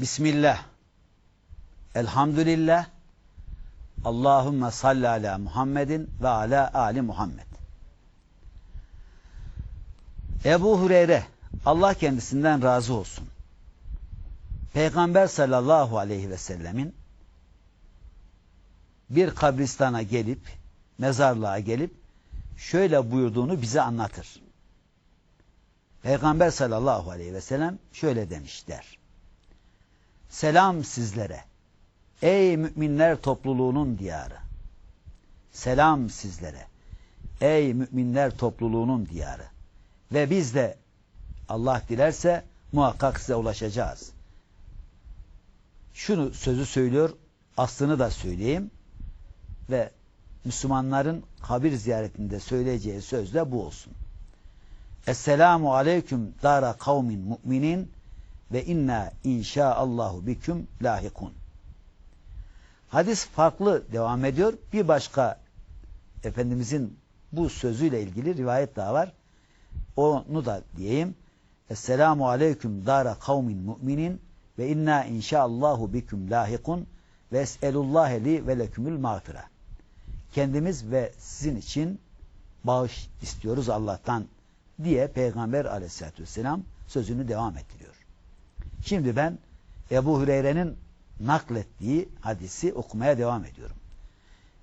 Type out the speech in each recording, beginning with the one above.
Bismillah. Elhamdülillah. Allahümme salli ala Muhammedin ve ala Ali Muhammed. Ebu Hureyre, Allah kendisinden razı olsun. Peygamber sallallahu aleyhi ve sellemin bir kabristana gelip, mezarlığa gelip şöyle buyurduğunu bize anlatır. Peygamber sallallahu aleyhi ve sellem şöyle demişler. Selam sizlere. Ey müminler topluluğunun diyarı. Selam sizlere. Ey müminler topluluğunun diyarı. Ve biz de Allah dilerse muhakkak size ulaşacağız. Şunu sözü söylüyor, aslını da söyleyeyim. Ve Müslümanların kabir ziyaretinde söyleyeceği söz de bu olsun. Esselamu aleyküm dara kavmin mu'minin ve inna inşaallahu biküm lahikun. Hadis farklı devam ediyor. Bir başka Efendimizin bu sözüyle ilgili rivayet daha var. Onu da diyeyim. Esselamu aleyküm dara kavmin mu'minin ve inna inşaallahu biküm lahikun ve es'elullahe li ve lekümül mağfira. Kendimiz ve sizin için bağış istiyoruz Allah'tan diye Peygamber aleyhissalatü vesselam sözünü devam ettiriyor. Şimdi ben Ebu Hüreyre'nin naklettiği hadisi okumaya devam ediyorum.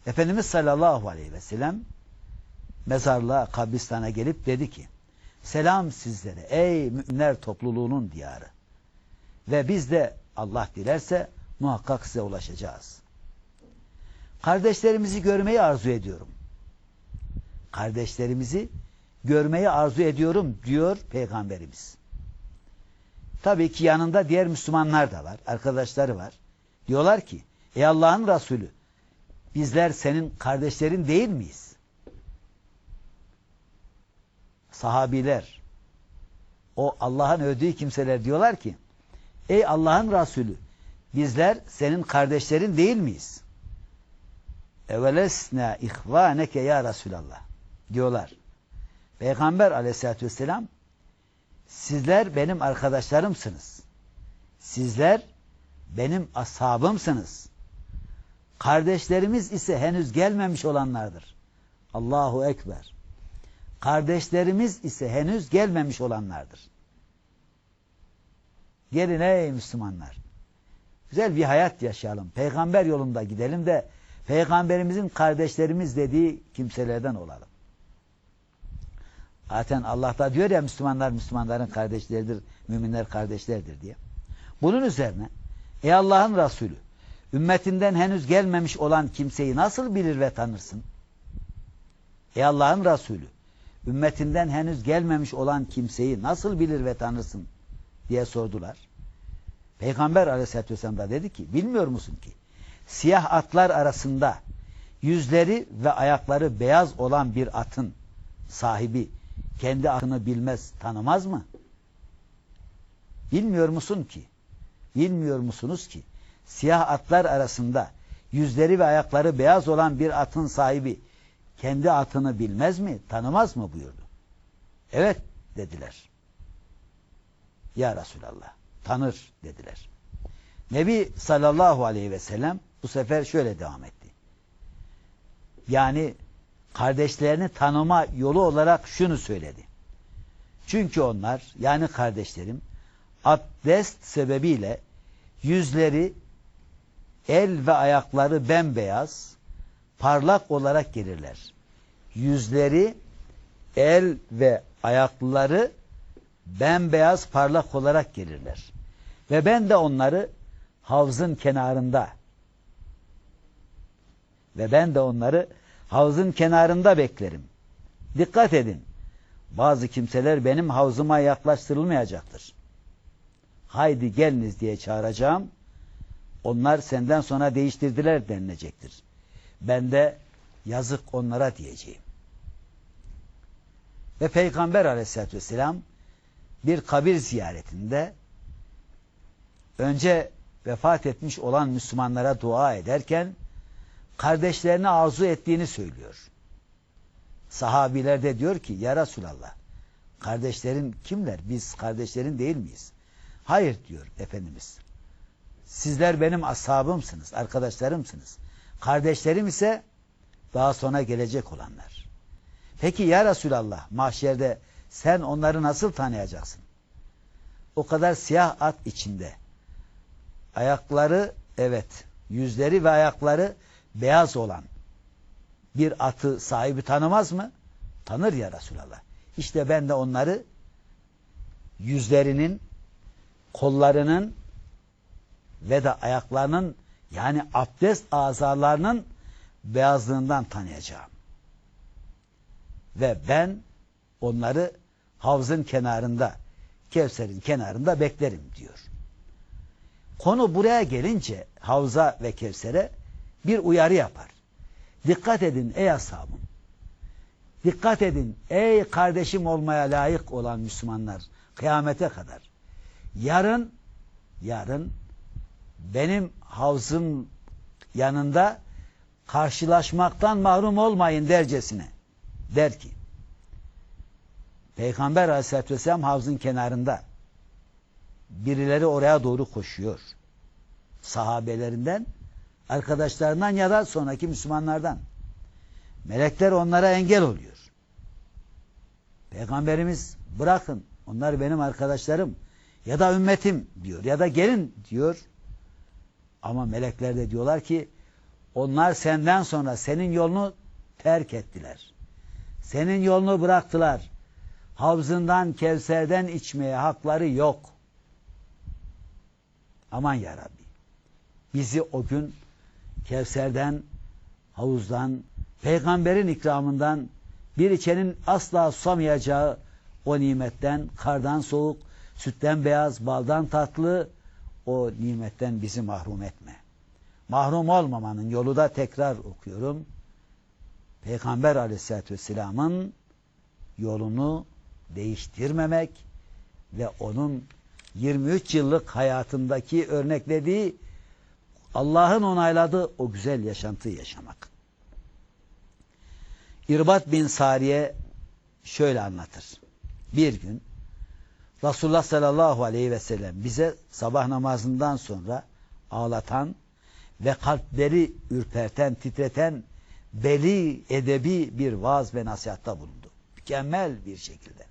Efendimiz sallallahu aleyhi ve sellem mezarlığa, kabristana gelip dedi ki Selam sizlere ey müminler topluluğunun diyarı. Ve biz de Allah dilerse muhakkak size ulaşacağız. Kardeşlerimizi görmeyi arzu ediyorum. Kardeşlerimizi görmeyi arzu ediyorum diyor Peygamberimiz. Tabii ki yanında diğer Müslümanlar da var, arkadaşları var. Diyorlar ki, ey Allah'ın Resulü, bizler senin kardeşlerin değil miyiz? Sahabiler, o Allah'ın övdüğü kimseler diyorlar ki, ey Allah'ın Resulü, bizler senin kardeşlerin değil miyiz? Evelesna ihvaneke ya Resulallah diyorlar. Peygamber aleyhissalatü vesselam sizler benim arkadaşlarımsınız. Sizler benim ashabımsınız. Kardeşlerimiz ise henüz gelmemiş olanlardır. Allahu Ekber. Kardeşlerimiz ise henüz gelmemiş olanlardır. Gelin ey Müslümanlar. Güzel bir hayat yaşayalım. Peygamber yolunda gidelim de Peygamberimizin kardeşlerimiz dediği kimselerden olalım. Zaten Allah da diyor ya Müslümanlar Müslümanların kardeşleridir, müminler kardeşlerdir diye. Bunun üzerine ey Allah'ın Resulü ümmetinden henüz gelmemiş olan kimseyi nasıl bilir ve tanırsın? Ey Allah'ın Resulü ümmetinden henüz gelmemiş olan kimseyi nasıl bilir ve tanırsın diye sordular. Peygamber aleyhissalatü vesselam da dedi ki bilmiyor musun ki siyah atlar arasında yüzleri ve ayakları beyaz olan bir atın sahibi kendi atını bilmez, tanımaz mı? Bilmiyor musun ki? Bilmiyor musunuz ki? Siyah atlar arasında yüzleri ve ayakları beyaz olan bir atın sahibi kendi atını bilmez mi, tanımaz mı buyurdu. Evet dediler. Ya Resulallah, tanır dediler. Nebi sallallahu aleyhi ve sellem bu sefer şöyle devam etti. Yani kardeşlerini tanıma yolu olarak şunu söyledi. Çünkü onlar yani kardeşlerim abdest sebebiyle yüzleri, el ve ayakları bembeyaz, parlak olarak gelirler. Yüzleri, el ve ayakları bembeyaz parlak olarak gelirler. Ve ben de onları havzın kenarında ve ben de onları havzın kenarında beklerim. Dikkat edin. Bazı kimseler benim havzıma yaklaştırılmayacaktır. Haydi geliniz diye çağıracağım. Onlar senden sonra değiştirdiler denilecektir. Ben de yazık onlara diyeceğim. Ve Peygamber aleyhissalatü vesselam bir kabir ziyaretinde önce vefat etmiş olan Müslümanlara dua ederken kardeşlerini arzu ettiğini söylüyor. Sahabiler de diyor ki ya Resulallah kardeşlerin kimler? Biz kardeşlerin değil miyiz? Hayır diyor Efendimiz. Sizler benim ashabımsınız, arkadaşlarımsınız. Kardeşlerim ise daha sonra gelecek olanlar. Peki ya Resulallah mahşerde sen onları nasıl tanıyacaksın? O kadar siyah at içinde. Ayakları evet yüzleri ve ayakları beyaz olan bir atı sahibi tanımaz mı? Tanır ya Resulallah. İşte ben de onları yüzlerinin, kollarının ve de ayaklarının yani abdest azalarının beyazlığından tanıyacağım. Ve ben onları havzın kenarında, Kevser'in kenarında beklerim diyor. Konu buraya gelince havza ve Kevser'e bir uyarı yapar. Dikkat edin ey ashabım. Dikkat edin ey kardeşim olmaya layık olan Müslümanlar kıyamete kadar. Yarın yarın benim havzım yanında karşılaşmaktan mahrum olmayın dercesine. Der ki Peygamber aleyhissalatü vesselam havzın kenarında birileri oraya doğru koşuyor. Sahabelerinden, arkadaşlarından ya da sonraki Müslümanlardan. Melekler onlara engel oluyor. Peygamberimiz bırakın onlar benim arkadaşlarım ya da ümmetim diyor ya da gelin diyor. Ama melekler de diyorlar ki onlar senden sonra senin yolunu terk ettiler. Senin yolunu bıraktılar. Havzından, Kevser'den içmeye hakları yok. Aman ya Rabbi. Bizi o gün Kevser'den, havuzdan, peygamberin ikramından bir içenin asla susamayacağı o nimetten, kardan soğuk, sütten beyaz, baldan tatlı o nimetten bizi mahrum etme. Mahrum olmamanın yolu da tekrar okuyorum. Peygamber aleyhissalatü vesselamın yolunu değiştirmemek ve onun 23 yıllık hayatındaki örneklediği Allah'ın onayladığı o güzel yaşantıyı yaşamak. İrbat bin Sariye şöyle anlatır. Bir gün Resulullah sallallahu aleyhi ve sellem bize sabah namazından sonra ağlatan ve kalpleri ürperten, titreten beli edebi bir vaaz ve nasihatta bulundu. Mükemmel bir şekilde.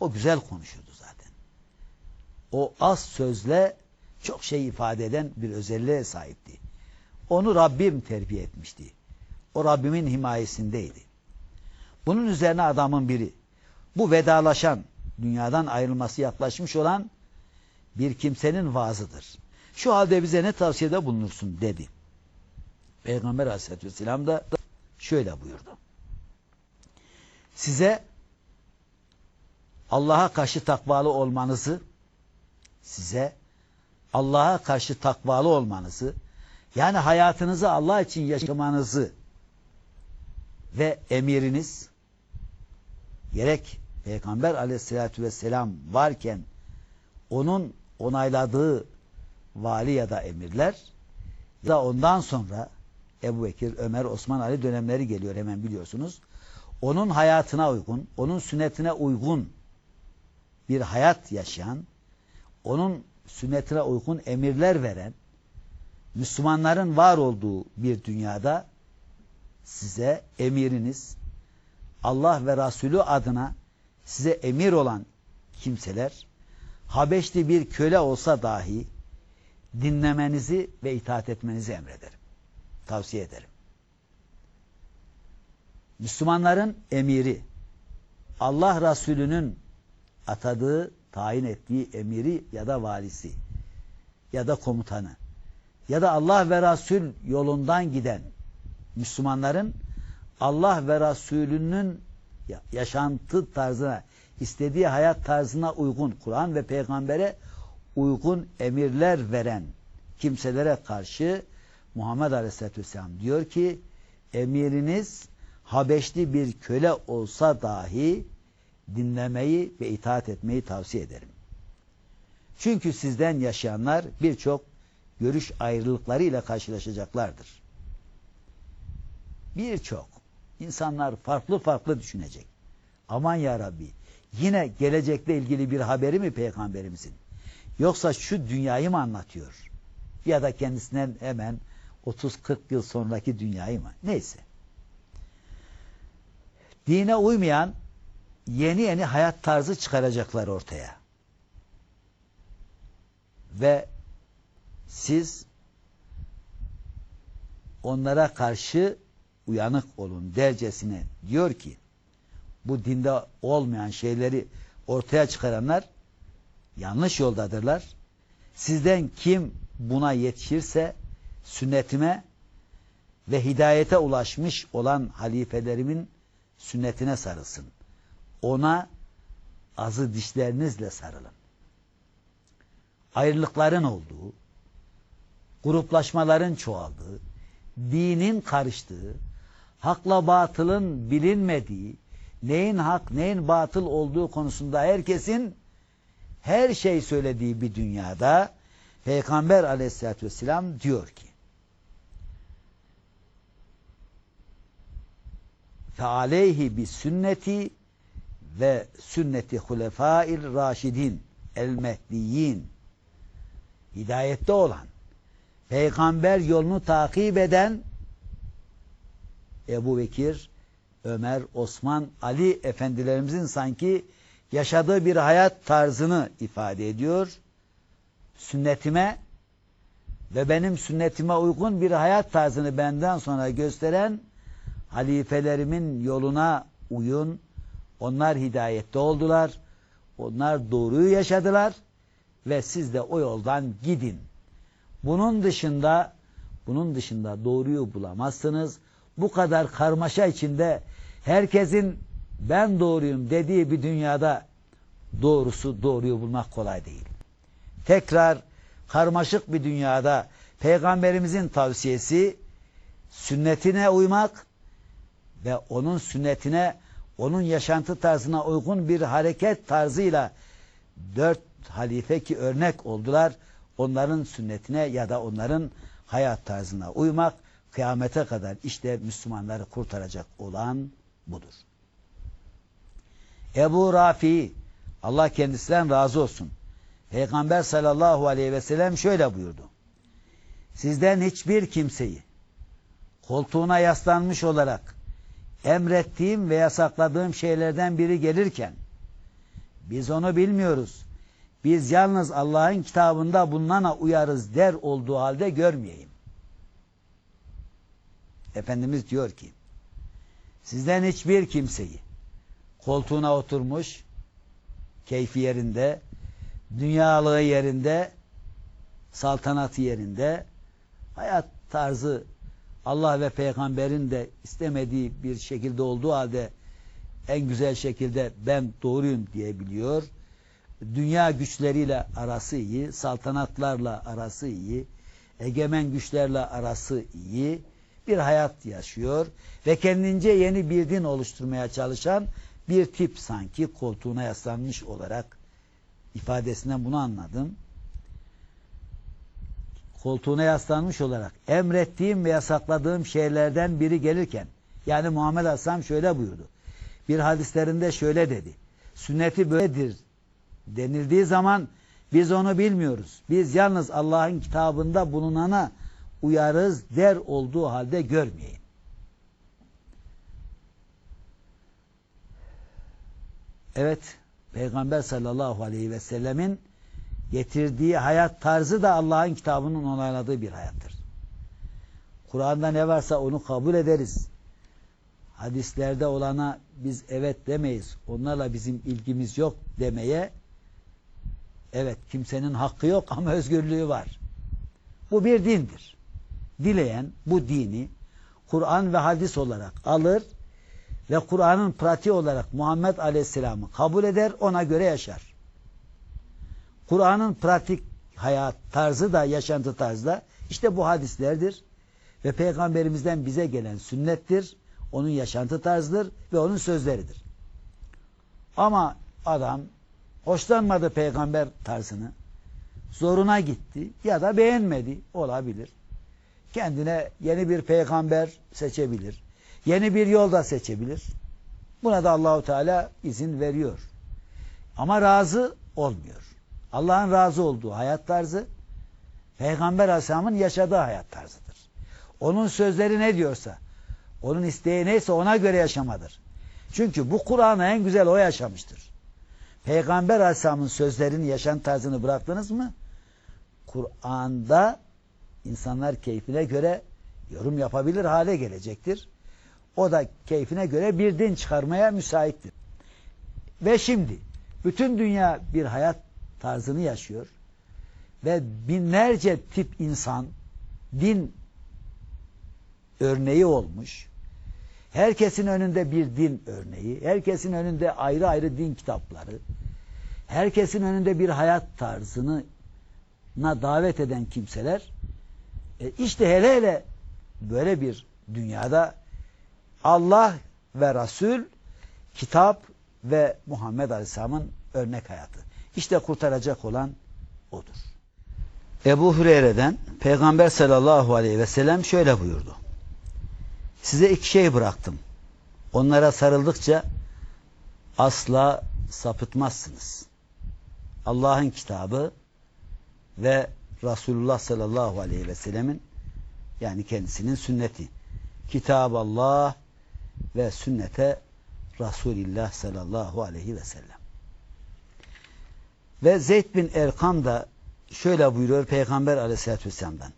O güzel konuşurdu zaten. O az sözle çok şey ifade eden bir özelliğe sahipti. Onu Rabbim terbiye etmişti. O Rabbimin himayesindeydi. Bunun üzerine adamın biri bu vedalaşan, dünyadan ayrılması yaklaşmış olan bir kimsenin vaazıdır. Şu halde bize ne tavsiyede bulunursun dedi. Peygamber aleyhissalatü vesselam da şöyle buyurdu. Size Allah'a karşı takvalı olmanızı, size Allah'a karşı takvalı olmanızı, yani hayatınızı Allah için yaşamanızı ve emiriniz gerek Peygamber aleyhissalatü vesselam varken onun onayladığı vali ya da emirler ya da ondan sonra Ebu Bekir, Ömer, Osman, Ali dönemleri geliyor hemen biliyorsunuz. Onun hayatına uygun, onun sünnetine uygun bir hayat yaşayan, onun sünnetine uygun emirler veren, Müslümanların var olduğu bir dünyada size emiriniz, Allah ve Resulü adına size emir olan kimseler, Habeşli bir köle olsa dahi dinlemenizi ve itaat etmenizi emrederim. Tavsiye ederim. Müslümanların emiri, Allah Resulü'nün atadığı, tayin ettiği emiri ya da valisi ya da komutanı ya da Allah ve Resul yolundan giden Müslümanların Allah ve Resulünün yaşantı tarzına, istediği hayat tarzına uygun, Kur'an ve peygambere uygun emirler veren kimselere karşı Muhammed Aleyhisselatü Vesselam diyor ki emiriniz Habeşli bir köle olsa dahi dinlemeyi ve itaat etmeyi tavsiye ederim. Çünkü sizden yaşayanlar birçok görüş ayrılıkları ile karşılaşacaklardır. Birçok insanlar farklı farklı düşünecek. Aman ya Rabbi yine gelecekle ilgili bir haberi mi peygamberimizin? Yoksa şu dünyayı mı anlatıyor? ya da kendisinden hemen 30-40 yıl sonraki dünyayı mı? Neyse. Dine uymayan yeni yeni hayat tarzı çıkaracaklar ortaya. Ve siz onlara karşı uyanık olun dercesine diyor ki bu dinde olmayan şeyleri ortaya çıkaranlar yanlış yoldadırlar. Sizden kim buna yetişirse sünnetime ve hidayete ulaşmış olan halifelerimin sünnetine sarılsın. Ona azı dişlerinizle sarılın. Ayrılıkların olduğu, gruplaşmaların çoğaldığı, dinin karıştığı, hakla batılın bilinmediği, neyin hak neyin batıl olduğu konusunda herkesin her şey söylediği bir dünyada Peygamber aleyhissalatü vesselam diyor ki bi sünneti ve sünneti hulefail raşidin el mehdiyin hidayette olan peygamber yolunu takip eden Ebu Bekir, Ömer, Osman, Ali efendilerimizin sanki yaşadığı bir hayat tarzını ifade ediyor. Sünnetime ve benim sünnetime uygun bir hayat tarzını benden sonra gösteren halifelerimin yoluna uyun. Onlar hidayette oldular. Onlar doğruyu yaşadılar ve siz de o yoldan gidin. Bunun dışında bunun dışında doğruyu bulamazsınız. Bu kadar karmaşa içinde herkesin ben doğruyum dediği bir dünyada doğrusu doğruyu bulmak kolay değil. Tekrar karmaşık bir dünyada peygamberimizin tavsiyesi sünnetine uymak ve onun sünnetine onun yaşantı tarzına uygun bir hareket tarzıyla dört halife ki örnek oldular. Onların sünnetine ya da onların hayat tarzına uymak kıyamete kadar işte Müslümanları kurtaracak olan budur. Ebu Rafi Allah kendisinden razı olsun. Peygamber sallallahu aleyhi ve sellem şöyle buyurdu. Sizden hiçbir kimseyi koltuğuna yaslanmış olarak emrettiğim ve yasakladığım şeylerden biri gelirken biz onu bilmiyoruz. Biz yalnız Allah'ın kitabında bunlara uyarız der olduğu halde görmeyeyim. Efendimiz diyor ki sizden hiçbir kimseyi koltuğuna oturmuş keyfi yerinde dünyalığı yerinde saltanatı yerinde hayat tarzı Allah ve peygamberin de istemediği bir şekilde olduğu halde en güzel şekilde ben doğruyum diyebiliyor. Dünya güçleriyle arası iyi, saltanatlarla arası iyi, egemen güçlerle arası iyi bir hayat yaşıyor ve kendince yeni bir din oluşturmaya çalışan bir tip sanki koltuğuna yaslanmış olarak ifadesinden bunu anladım koltuğuna yaslanmış olarak emrettiğim ve yasakladığım şeylerden biri gelirken yani Muhammed Aleyhisselam şöyle buyurdu. Bir hadislerinde şöyle dedi. Sünneti böyledir denildiği zaman biz onu bilmiyoruz. Biz yalnız Allah'ın kitabında bulunana uyarız der olduğu halde görmeyin. Evet, Peygamber sallallahu aleyhi ve sellemin getirdiği hayat tarzı da Allah'ın kitabının onayladığı bir hayattır. Kur'an'da ne varsa onu kabul ederiz. Hadislerde olana biz evet demeyiz. Onlarla bizim ilgimiz yok demeye evet kimsenin hakkı yok ama özgürlüğü var. Bu bir dindir. Dileyen bu dini Kur'an ve hadis olarak alır ve Kur'an'ın pratiği olarak Muhammed Aleyhisselam'ı kabul eder, ona göre yaşar. Kur'an'ın pratik hayat tarzı da yaşantı tarzı da işte bu hadislerdir. Ve peygamberimizden bize gelen sünnettir. Onun yaşantı tarzıdır ve onun sözleridir. Ama adam hoşlanmadı peygamber tarzını. Zoruna gitti ya da beğenmedi olabilir. Kendine yeni bir peygamber seçebilir. Yeni bir yol da seçebilir. Buna da Allahu Teala izin veriyor. Ama razı olmuyor. Allah'ın razı olduğu hayat tarzı Peygamber Aleyhisselam'ın yaşadığı hayat tarzıdır. Onun sözleri ne diyorsa, onun isteği neyse ona göre yaşamadır. Çünkü bu Kur'an'ı en güzel o yaşamıştır. Peygamber Aleyhisselam'ın sözlerini, yaşam tarzını bıraktınız mı? Kur'an'da insanlar keyfine göre yorum yapabilir hale gelecektir. O da keyfine göre bir din çıkarmaya müsaittir. Ve şimdi bütün dünya bir hayat tarzını yaşıyor ve binlerce tip insan din örneği olmuş. Herkesin önünde bir din örneği, herkesin önünde ayrı ayrı din kitapları, herkesin önünde bir hayat tarzını na davet eden kimseler e işte hele hele böyle bir dünyada Allah ve Resul kitap ve Muhammed Aleyhisselam'ın örnek hayatı. İşte kurtaracak olan odur. Ebu Hureyre'den Peygamber sallallahu aleyhi ve sellem şöyle buyurdu. Size iki şey bıraktım. Onlara sarıldıkça asla sapıtmazsınız. Allah'ın kitabı ve Resulullah sallallahu aleyhi ve sellemin yani kendisinin sünneti. Kitab Allah ve sünnete Resulillah sallallahu aleyhi ve sellem. Ve Zeyd bin Erkam da şöyle buyuruyor Peygamber aleyhissalatü vesselam'dan.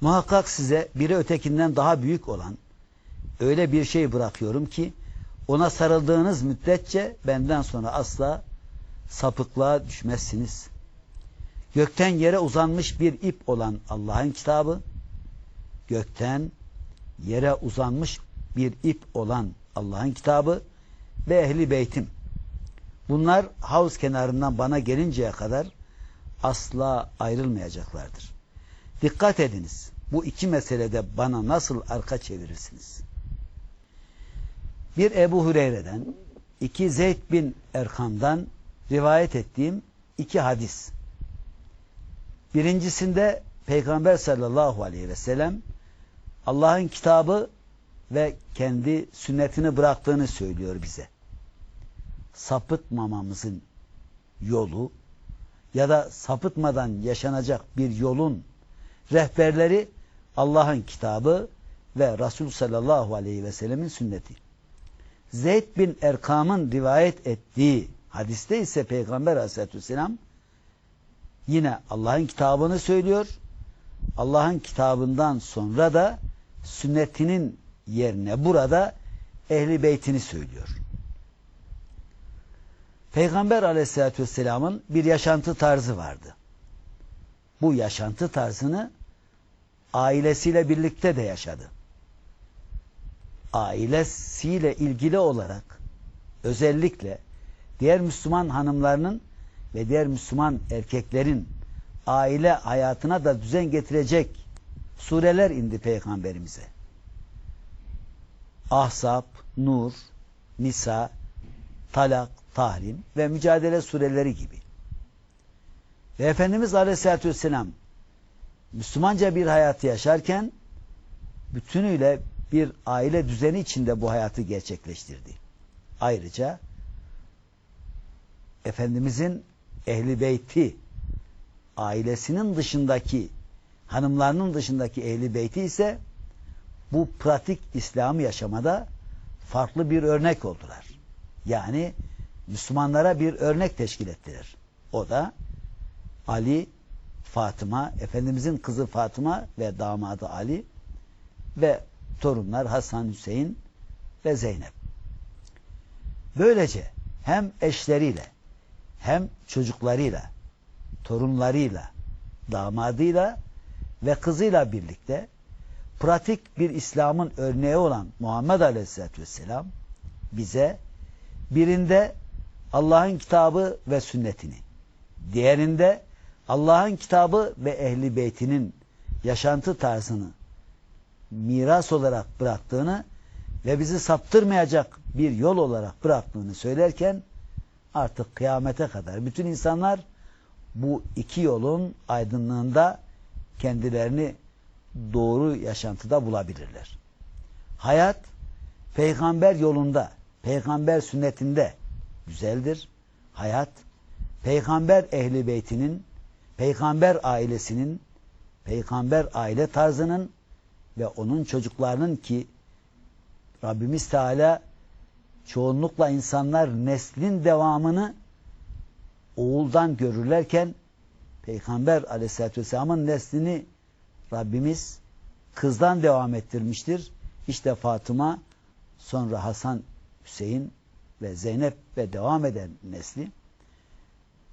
Muhakkak size biri ötekinden daha büyük olan öyle bir şey bırakıyorum ki ona sarıldığınız müddetçe benden sonra asla sapıklığa düşmezsiniz. Gökten yere uzanmış bir ip olan Allah'ın kitabı, gökten yere uzanmış bir ip olan Allah'ın kitabı ve ehli beytim. Bunlar havuz kenarından bana gelinceye kadar asla ayrılmayacaklardır. Dikkat ediniz. Bu iki meselede bana nasıl arka çevirirsiniz? Bir Ebu Hureyre'den, iki Zeyd bin Erkam'dan rivayet ettiğim iki hadis. Birincisinde Peygamber sallallahu aleyhi ve sellem Allah'ın kitabı ve kendi sünnetini bıraktığını söylüyor bize. Sapıtmamamızın yolu ya da sapıtmadan yaşanacak bir yolun rehberleri Allah'ın kitabı ve Resul sallallahu aleyhi ve sellemin sünneti. Zeyd bin Erkam'ın rivayet ettiği hadiste ise Peygamber aleyhissalatü vesselam yine Allah'ın kitabını söylüyor. Allah'ın kitabından sonra da sünnetinin yerine burada ehli beytini söylüyor. Peygamber aleyhissalatü vesselamın bir yaşantı tarzı vardı. Bu yaşantı tarzını ailesiyle birlikte de yaşadı. Ailesiyle ilgili olarak özellikle diğer Müslüman hanımlarının ve diğer Müslüman erkeklerin aile hayatına da düzen getirecek sureler indi peygamberimize. Ahzab, Nur, Nisa, Talak, Tahrim ve Mücadele sureleri gibi. Ve Efendimiz Aleyhisselatü Vesselam Müslümanca bir hayatı yaşarken bütünüyle bir aile düzeni içinde bu hayatı gerçekleştirdi. Ayrıca Efendimizin ehli beyti ailesinin dışındaki hanımlarının dışındaki ehli beyti ise bu pratik İslam'ı yaşamada farklı bir örnek oldular. Yani Müslümanlara bir örnek teşkil ettiler. O da Ali, Fatıma, Efendimizin kızı Fatıma ve damadı Ali ve torunlar Hasan, Hüseyin ve Zeynep. Böylece hem eşleriyle hem çocuklarıyla, torunlarıyla, damadıyla ve kızıyla birlikte pratik bir İslam'ın örneği olan Muhammed Aleyhisselatü Vesselam bize birinde Allah'ın kitabı ve sünnetini, diğerinde Allah'ın kitabı ve ehli beytinin yaşantı tarzını miras olarak bıraktığını ve bizi saptırmayacak bir yol olarak bıraktığını söylerken artık kıyamete kadar bütün insanlar bu iki yolun aydınlığında kendilerini doğru yaşantıda bulabilirler. Hayat peygamber yolunda, peygamber sünnetinde güzeldir. Hayat peygamber ehli beytinin, peygamber ailesinin peygamber aile tarzının ve onun çocuklarının ki Rabbimiz Teala çoğunlukla insanlar neslin devamını oğuldan görürlerken Peygamber aleyhissalatü vesselamın neslini Rabbimiz kızdan devam ettirmiştir. İşte Fatıma, sonra Hasan, Hüseyin ve Zeynep ve devam eden nesli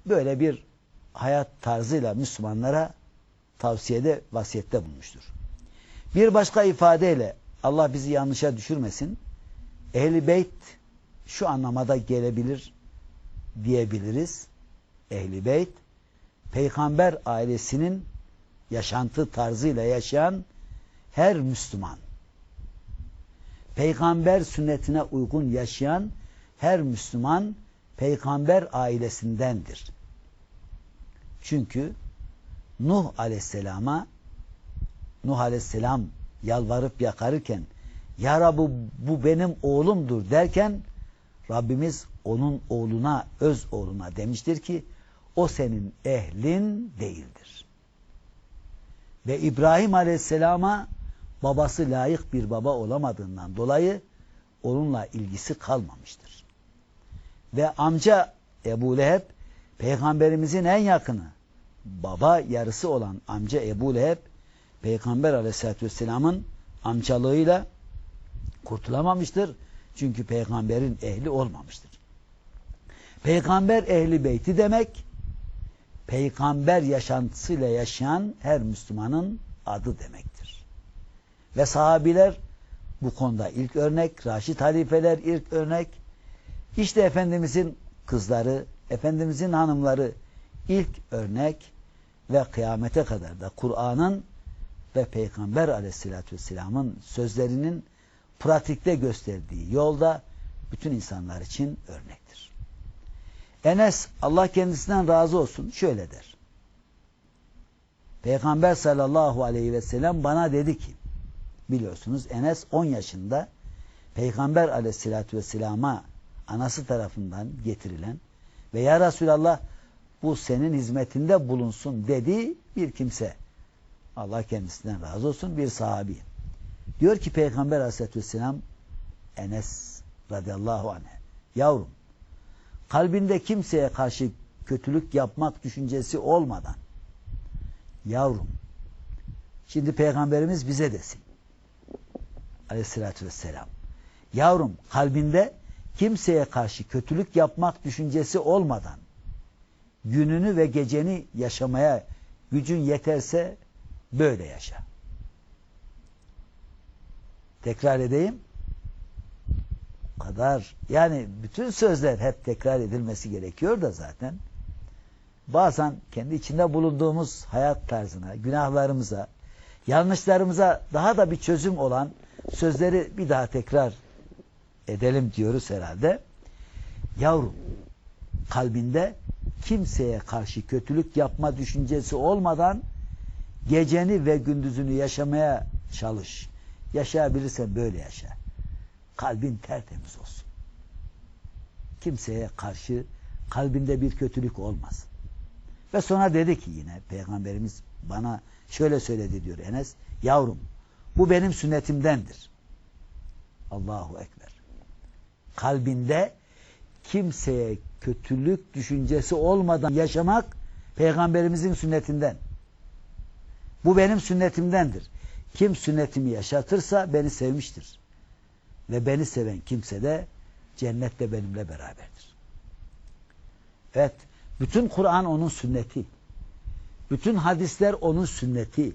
böyle bir hayat tarzıyla Müslümanlara tavsiyede, vasiyette bulmuştur. Bir başka ifadeyle Allah bizi yanlışa düşürmesin. Ehl-i Beyt şu anlamada gelebilir diyebiliriz. Ehl-i Beyt peygamber ailesinin yaşantı tarzıyla yaşayan her Müslüman peygamber sünnetine uygun yaşayan her Müslüman peygamber ailesindendir. Çünkü Nuh aleyhisselama Nuh aleyhisselam yalvarıp yakarırken Ya Rabbi bu benim oğlumdur derken Rabbimiz onun oğluna, öz oğluna demiştir ki o senin ehlin değildir. Ve İbrahim aleyhisselama babası layık bir baba olamadığından dolayı onunla ilgisi kalmamıştır. Ve amca Ebu Leheb peygamberimizin en yakını baba yarısı olan amca Ebu Leheb peygamber aleyhissalatü vesselamın amcalığıyla kurtulamamıştır. Çünkü peygamberin ehli olmamıştır. Peygamber ehli beyti demek peygamber yaşantısıyla yaşayan her Müslümanın adı demektir. Ve sahabiler bu konuda ilk örnek, Raşid halifeler ilk örnek. İşte Efendimizin kızları, Efendimizin hanımları ilk örnek ve kıyamete kadar da Kur'an'ın ve Peygamber aleyhissalatü vesselamın sözlerinin pratikte gösterdiği yolda bütün insanlar için örnektir. Enes Allah kendisinden razı olsun şöyle der. Peygamber sallallahu aleyhi ve sellem bana dedi ki biliyorsunuz Enes 10 yaşında Peygamber aleyhissalatü vesselama anası tarafından getirilen ve ya Resulallah bu senin hizmetinde bulunsun dedi bir kimse. Allah kendisinden razı olsun bir sahabi. Diyor ki Peygamber aleyhissalatü vesselam Enes radıyallahu anh yavrum kalbinde kimseye karşı kötülük yapmak düşüncesi olmadan yavrum şimdi peygamberimiz bize desin aleyhissalatü vesselam yavrum kalbinde kimseye karşı kötülük yapmak düşüncesi olmadan gününü ve geceni yaşamaya gücün yeterse böyle yaşa. Tekrar edeyim. O kadar yani bütün sözler hep tekrar edilmesi gerekiyor da zaten. Bazen kendi içinde bulunduğumuz hayat tarzına, günahlarımıza, yanlışlarımıza daha da bir çözüm olan sözleri bir daha tekrar edelim diyoruz herhalde. Yavrum kalbinde kimseye karşı kötülük yapma düşüncesi olmadan geceni ve gündüzünü yaşamaya çalış. Yaşayabilirsen böyle yaşa. Kalbin tertemiz olsun. Kimseye karşı kalbinde bir kötülük olmaz. Ve sonra dedi ki yine Peygamberimiz bana şöyle söyledi diyor Enes. Yavrum bu benim sünnetimdendir. Allahu Ekber. Kalbinde kimseye kötülük düşüncesi olmadan yaşamak Peygamberimizin sünnetinden. Bu benim sünnetimdendir. Kim sünnetimi yaşatırsa beni sevmiştir. Ve beni seven kimse de cennette benimle beraberdir. Evet, bütün Kur'an onun sünneti. Bütün hadisler onun sünneti.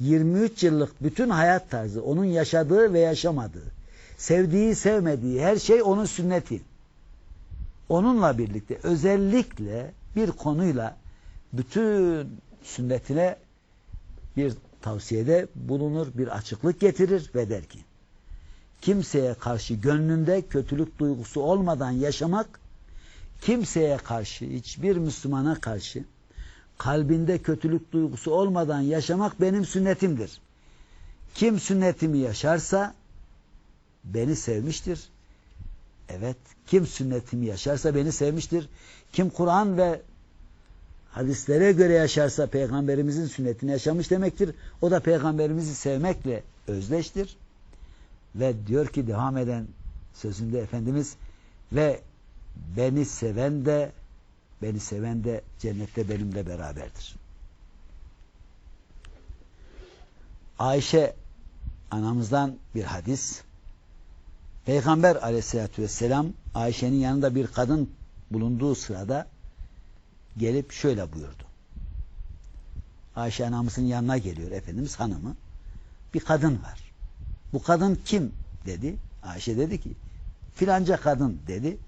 23 yıllık bütün hayat tarzı, onun yaşadığı ve yaşamadığı, sevdiği, sevmediği her şey onun sünneti. Onunla birlikte özellikle bir konuyla bütün sünnetine bir tavsiyede bulunur, bir açıklık getirir ve der ki kimseye karşı gönlünde kötülük duygusu olmadan yaşamak kimseye karşı, hiçbir Müslümana karşı kalbinde kötülük duygusu olmadan yaşamak benim sünnetimdir. Kim sünnetimi yaşarsa beni sevmiştir. Evet, kim sünnetimi yaşarsa beni sevmiştir. Kim Kur'an ve hadislere göre yaşarsa peygamberimizin sünnetini yaşamış demektir. O da peygamberimizi sevmekle özdeştir. Ve diyor ki devam eden sözünde Efendimiz ve beni seven de beni seven de cennette benimle beraberdir. Ayşe anamızdan bir hadis. Peygamber aleyhissalatü vesselam Ayşe'nin yanında bir kadın bulunduğu sırada gelip şöyle buyurdu. Ayşe anamızın yanına geliyor Efendimiz hanımı. Bir kadın var. Bu kadın kim dedi. Ayşe dedi ki filanca kadın dedi.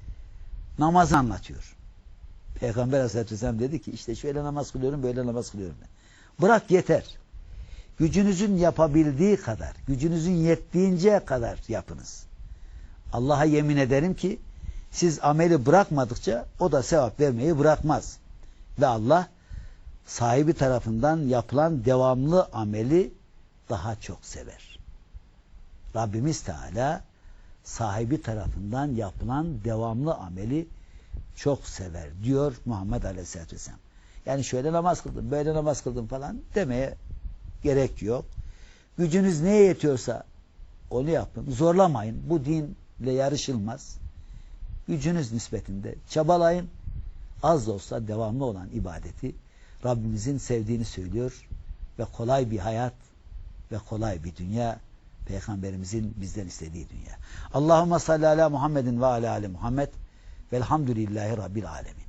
Namaz anlatıyor. Peygamber aleyhissalatü vesselam dedi ki işte şöyle namaz kılıyorum böyle namaz kılıyorum. Bırak yeter. Gücünüzün yapabildiği kadar, gücünüzün yettiğince kadar yapınız. Allah'a yemin ederim ki siz ameli bırakmadıkça o da sevap vermeyi bırakmaz. Ve Allah sahibi tarafından yapılan devamlı ameli daha çok sever. Rabbimiz Teala sahibi tarafından yapılan devamlı ameli çok sever diyor Muhammed Aleyhisselatü Vesselam. Yani şöyle namaz kıldım, böyle namaz kıldım falan demeye gerek yok. Gücünüz neye yetiyorsa onu yapın. Zorlamayın. Bu dinle yarışılmaz. Gücünüz nispetinde çabalayın. Az da olsa devamlı olan ibadeti Rabbimizin sevdiğini söylüyor ve kolay bir hayat ve kolay bir dünya Peygamberimizin bizden istediği dünya. Allahümme salli ala Muhammedin ve ala ali Muhammed velhamdülillahi Rabbil alemin.